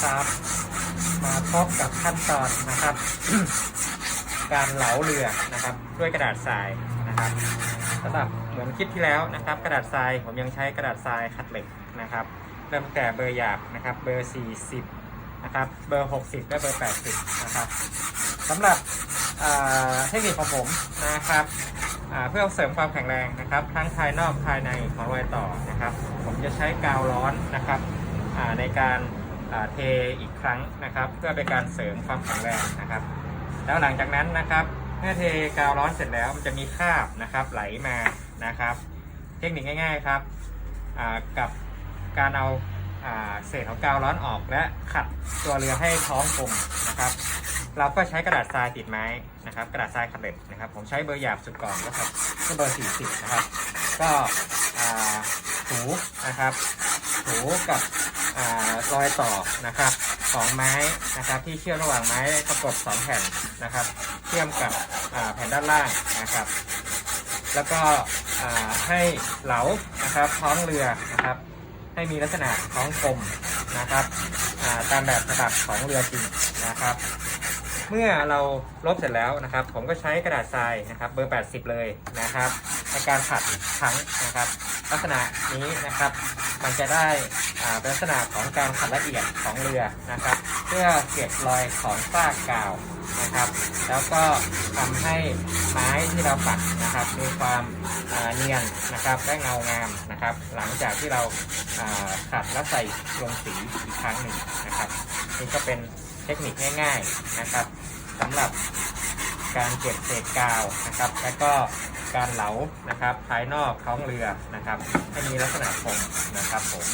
ครับ มาพบกับขั้นตอนนะครับ การเหลาเรือนะครับ ด้วยกระดาษทรายนะครับสำหรับเหมือนคลิปที่แล้วนะครับ กระดาษทรายผมยังใช้กระดาษทรายขัดเหล็กนะครับ เริ่มแต่เบอร์หยาบนะครับ เบอร์ 40 นะครับ เบอร์ 60 และเบอร์ 80 นะครับสำหรับเทคนิคของผมนะครับเพื่อเสริมความแข็งแรงนะครับ ทั้งภายนอกภายในของรอยต่อนะครับ ผมจะใช้กาวร้อนนะครับในการ เทอีกครั้งนะครับ เพื่อเป็นการเสริมความแข็งแรงนะครับ แล้วหลังจากนั้นนะครับเมื่อเทกาวร้อนเสร็จแล้วมันจะมีคราบนะครับไหลมานะครับ เทคนิคง่าย ๆครับกับการเอาเศษของกาวร้อนออกและขัดตัวเรือให้ท้องกลมนะครับ เราก็ใช้กระดาษทรายติดไม้นะครับ กระดาษทรายขัดเหล็กนะครับ ผมใช้เบอร์หยาบสุดก่อนนะครับก็เบอร์ 40 นะครับ ก็ถูนะครับถูกับ รอยต่อนะครับของไม้นะครับที่เชื่อมระหว่างไม้ประกบสองแผ่นนะครับเชื่อมกับแผ่นด้านล่างนะครับ แล้วก็ให้เหลานะครับท้องเรือนะครับ ให้มีลักษณะท้องกลมนะครับาตามแบบฉบับของเรือจริงนะครับเมื่อเราลบเสร็จแล้วนะครับ ผมก็ใช้กระดาษทรายนะครับ เบอร์ 80 เลยนะครับ ในการขัดครั้งนะครับ ลักษณะนี้นะครับ มันจะได้ลักษณะของการขัดละเอียดของเรือนะครับ เพื่อเก็บรอยของซากกาวนะครับ แล้วก็ทำให้ไม้ที่เราปักนะครับ มีความเนียนนะครับและเงางามนะครับ หลังจากที่เราอ่าขัดและใส่ลงสีอีกครั้งหนึ่งนะครับนี่ก็เป็นเทคนิคง่าย ๆนะครับสำหรับการเก็บเศษกาวนะครับ และก็ การเหลานะครับภายนอกท้องเรือนะครับ ให้มีลักษณะคงนะครับผม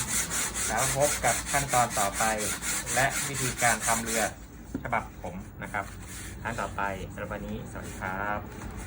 แล้วพบกับขั้นตอนต่อไป และวิธีการทำเรือฉบับผมนะครับขั้นต่อไปสำหรับวันนี้สวัสดีครับ